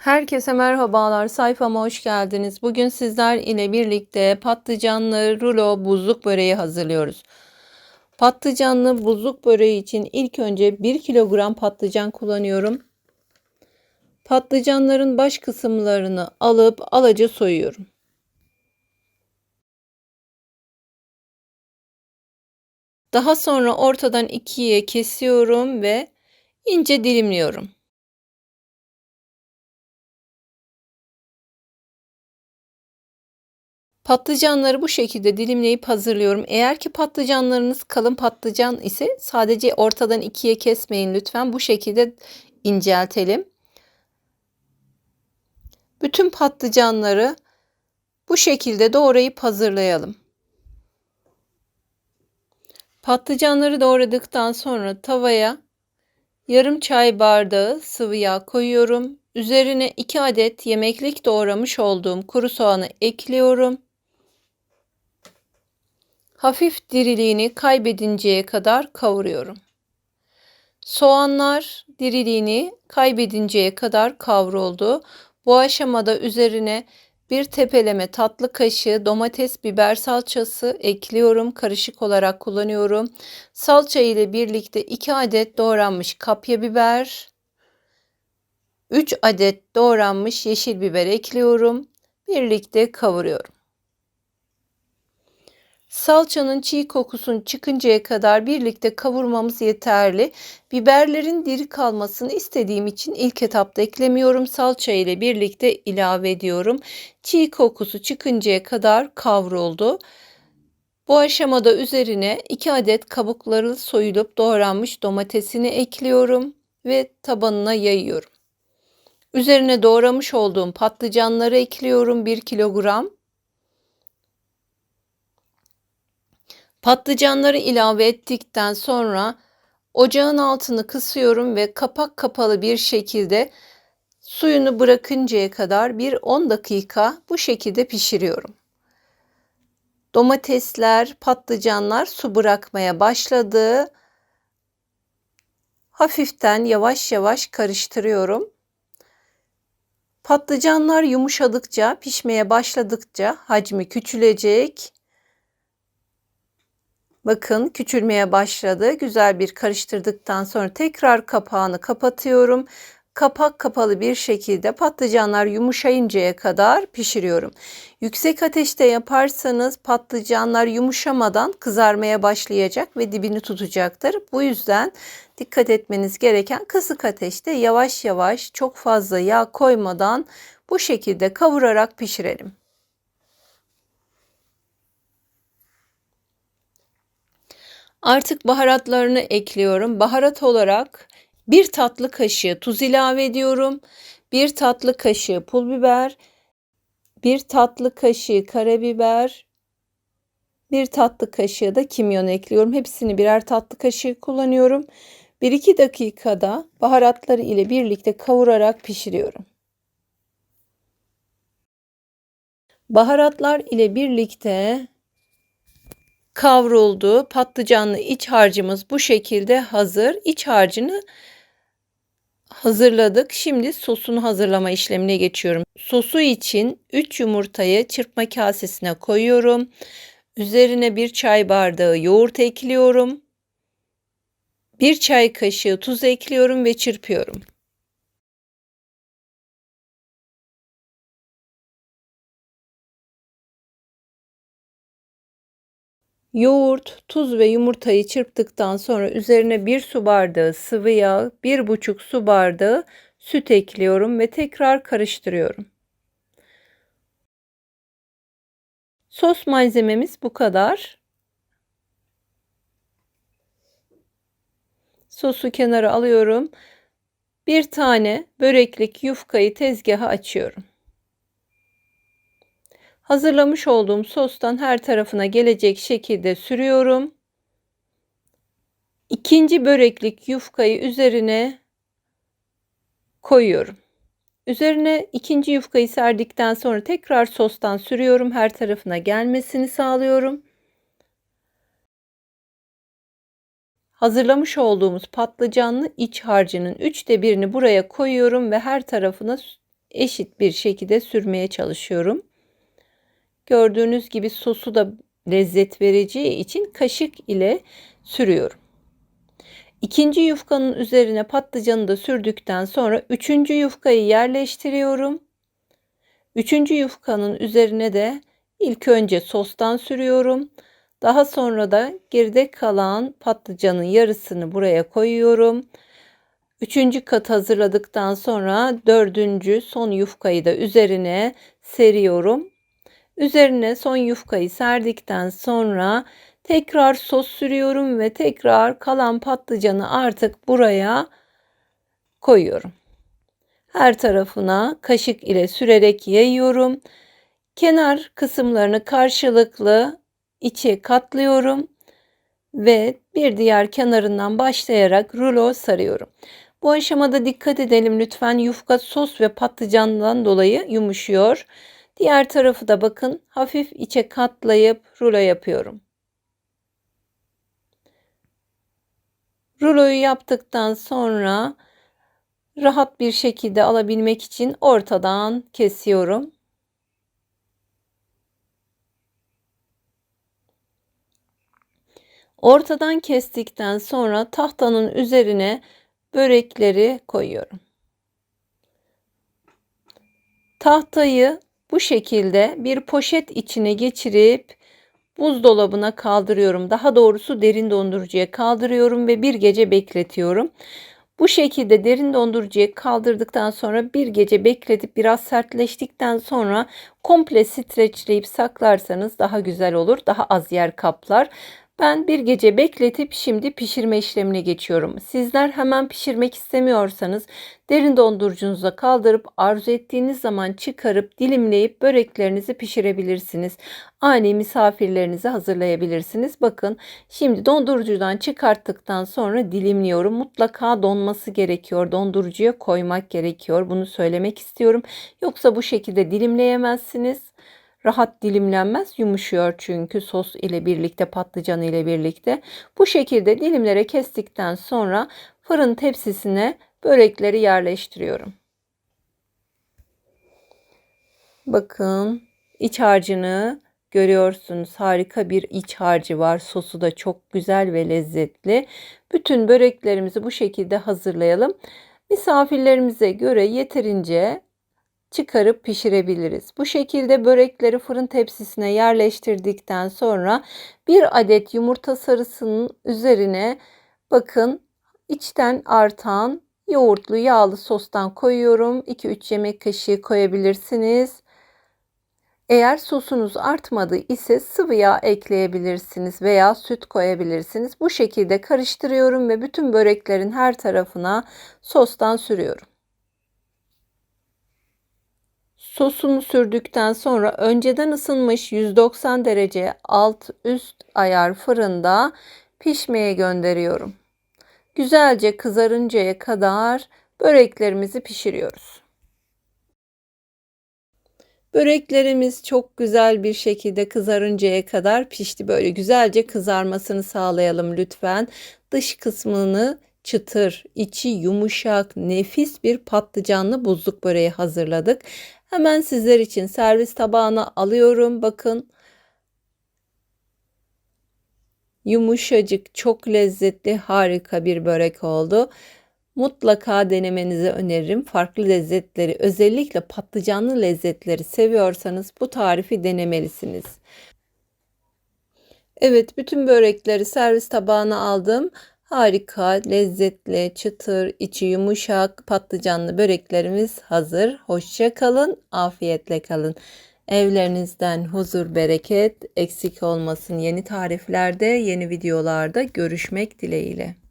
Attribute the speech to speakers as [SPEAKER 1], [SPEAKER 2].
[SPEAKER 1] Herkese merhabalar. Sayfama hoş geldiniz. Bugün sizler ile birlikte patlıcanlı rulo buzluk böreği hazırlıyoruz. Patlıcanlı buzluk böreği için ilk önce 1 kilogram patlıcan kullanıyorum. Patlıcanların baş kısımlarını alıp alaca soyuyorum. Daha sonra ortadan ikiye kesiyorum ve ince dilimliyorum. Patlıcanları bu şekilde dilimleyip hazırlıyorum. Eğer ki patlıcanlarınız kalın patlıcan ise sadece ortadan ikiye kesmeyin lütfen. Bu şekilde inceltelim. Bütün patlıcanları bu şekilde doğrayıp hazırlayalım. Patlıcanları doğradıktan sonra tavaya yarım çay bardağı sıvı yağ koyuyorum. Üzerine 2 adet yemeklik doğramış olduğum kuru soğanı ekliyorum. Hafif diriliğini kaybedinceye kadar kavuruyorum. Soğanlar diriliğini kaybedinceye kadar kavruldu. Bu aşamada üzerine bir tepeleme tatlı kaşığı domates biber salçası ekliyorum. Karışık olarak kullanıyorum. Salça ile birlikte 2 adet doğranmış kapya biber, 3 adet doğranmış yeşil biber ekliyorum. Birlikte kavuruyorum. Salçanın çiğ kokusun çıkıncaya kadar birlikte kavurmamız yeterli. Biberlerin diri kalmasını istediğim için ilk etapta eklemiyorum. Salça ile birlikte ilave ediyorum. Çiğ kokusu çıkıncaya kadar kavruldu. Bu aşamada üzerine 2 adet kabukları soyulup doğranmış domatesini ekliyorum ve tabanına yayıyorum. Üzerine doğramış olduğum patlıcanları ekliyorum 1 kilogram. Patlıcanları ilave ettikten sonra ocağın altını kısıyorum ve kapak kapalı bir şekilde suyunu bırakıncaya kadar bir 10 dakika bu şekilde pişiriyorum. Domatesler, patlıcanlar su bırakmaya başladı. Hafiften yavaş yavaş karıştırıyorum. Patlıcanlar yumuşadıkça, pişmeye başladıkça hacmi küçülecek Bakın küçülmeye başladı. Güzel bir karıştırdıktan sonra tekrar kapağını kapatıyorum. Kapak kapalı bir şekilde patlıcanlar yumuşayıncaya kadar pişiriyorum. Yüksek ateşte yaparsanız patlıcanlar yumuşamadan kızarmaya başlayacak ve dibini tutacaktır. Bu yüzden dikkat etmeniz gereken kısık ateşte yavaş yavaş çok fazla yağ koymadan bu şekilde kavurarak pişirelim. Artık baharatlarını ekliyorum. Baharat olarak bir tatlı kaşığı tuz ilave ediyorum. Bir tatlı kaşığı pul biber, bir tatlı kaşığı karabiber, bir tatlı kaşığı da kimyon ekliyorum. Hepsini birer tatlı kaşığı kullanıyorum. 1-2 dakikada baharatları ile birlikte kavurarak pişiriyorum. Baharatlar ile birlikte kavruldu. Patlıcanlı iç harcımız bu şekilde hazır. İç harcını hazırladık. Şimdi sosunu hazırlama işlemine geçiyorum. Sosu için 3 yumurtayı çırpma kasesine koyuyorum. Üzerine bir çay bardağı yoğurt ekliyorum. Bir çay kaşığı tuz ekliyorum ve çırpıyorum. Yoğurt, tuz ve yumurtayı çırptıktan sonra üzerine 1 su bardağı sıvı yağ, 1,5 su bardağı süt ekliyorum ve tekrar karıştırıyorum. Sos malzememiz bu kadar. Sosu kenara alıyorum. Bir tane böreklik yufkayı tezgaha açıyorum. Hazırlamış olduğum sostan her tarafına gelecek şekilde sürüyorum. İkinci böreklik yufkayı üzerine koyuyorum. Üzerine ikinci yufkayı serdikten sonra tekrar sostan sürüyorum. Her tarafına gelmesini sağlıyorum. Hazırlamış olduğumuz patlıcanlı iç harcının üçte birini buraya koyuyorum ve her tarafına eşit bir şekilde sürmeye çalışıyorum. Gördüğünüz gibi sosu da lezzet vereceği için kaşık ile sürüyorum. İkinci yufkanın üzerine patlıcanı da sürdükten sonra üçüncü yufkayı yerleştiriyorum. Üçüncü yufkanın üzerine de ilk önce sostan sürüyorum. Daha sonra da geride kalan patlıcanın yarısını buraya koyuyorum. Üçüncü kat hazırladıktan sonra dördüncü son yufkayı da üzerine seriyorum. Üzerine son yufkayı serdikten sonra tekrar sos sürüyorum ve tekrar kalan patlıcanı artık buraya koyuyorum. Her tarafına kaşık ile sürerek yayıyorum. Kenar kısımlarını karşılıklı içe katlıyorum ve bir diğer kenarından başlayarak rulo sarıyorum. Bu aşamada dikkat edelim lütfen yufka sos ve patlıcandan dolayı yumuşuyor. Diğer tarafı da bakın hafif içe katlayıp rulo yapıyorum. Ruloyu yaptıktan sonra rahat bir şekilde alabilmek için ortadan kesiyorum. Ortadan kestikten sonra tahtanın üzerine börekleri koyuyorum. Tahtayı bu şekilde bir poşet içine geçirip buzdolabına kaldırıyorum. Daha doğrusu derin dondurucuya kaldırıyorum ve bir gece bekletiyorum. Bu şekilde derin dondurucuya kaldırdıktan sonra bir gece bekletip biraz sertleştikten sonra komple streçleyip saklarsanız daha güzel olur. Daha az yer kaplar. Ben bir gece bekletip şimdi pişirme işlemine geçiyorum. Sizler hemen pişirmek istemiyorsanız derin dondurucunuza kaldırıp arzu ettiğiniz zaman çıkarıp dilimleyip böreklerinizi pişirebilirsiniz. Ani misafirlerinizi hazırlayabilirsiniz. Bakın şimdi dondurucudan çıkarttıktan sonra dilimliyorum. Mutlaka donması gerekiyor. Dondurucuya koymak gerekiyor. Bunu söylemek istiyorum. Yoksa bu şekilde dilimleyemezsiniz rahat dilimlenmez. Yumuşuyor çünkü sos ile birlikte patlıcan ile birlikte. Bu şekilde dilimlere kestikten sonra fırın tepsisine börekleri yerleştiriyorum. Bakın iç harcını görüyorsunuz. Harika bir iç harcı var. Sosu da çok güzel ve lezzetli. Bütün böreklerimizi bu şekilde hazırlayalım. Misafirlerimize göre yeterince çıkarıp pişirebiliriz. Bu şekilde börekleri fırın tepsisine yerleştirdikten sonra bir adet yumurta sarısının üzerine bakın içten artan yoğurtlu yağlı sostan koyuyorum. 2-3 yemek kaşığı koyabilirsiniz. Eğer sosunuz artmadı ise sıvı yağ ekleyebilirsiniz veya süt koyabilirsiniz. Bu şekilde karıştırıyorum ve bütün böreklerin her tarafına sostan sürüyorum. Sosunu sürdükten sonra önceden ısınmış 190 derece alt üst ayar fırında pişmeye gönderiyorum. Güzelce kızarıncaya kadar böreklerimizi pişiriyoruz. Böreklerimiz çok güzel bir şekilde kızarıncaya kadar pişti. Böyle güzelce kızarmasını sağlayalım lütfen. Dış kısmını çıtır, içi yumuşak, nefis bir patlıcanlı buzluk böreği hazırladık. Hemen sizler için servis tabağına alıyorum. Bakın. Yumuşacık, çok lezzetli, harika bir börek oldu. Mutlaka denemenizi öneririm. Farklı lezzetleri, özellikle patlıcanlı lezzetleri seviyorsanız bu tarifi denemelisiniz. Evet, bütün börekleri servis tabağına aldım. Harika, lezzetli, çıtır, içi yumuşak, patlıcanlı böreklerimiz hazır. Hoşça kalın, afiyetle kalın. Evlerinizden huzur, bereket eksik olmasın. Yeni tariflerde, yeni videolarda görüşmek dileğiyle.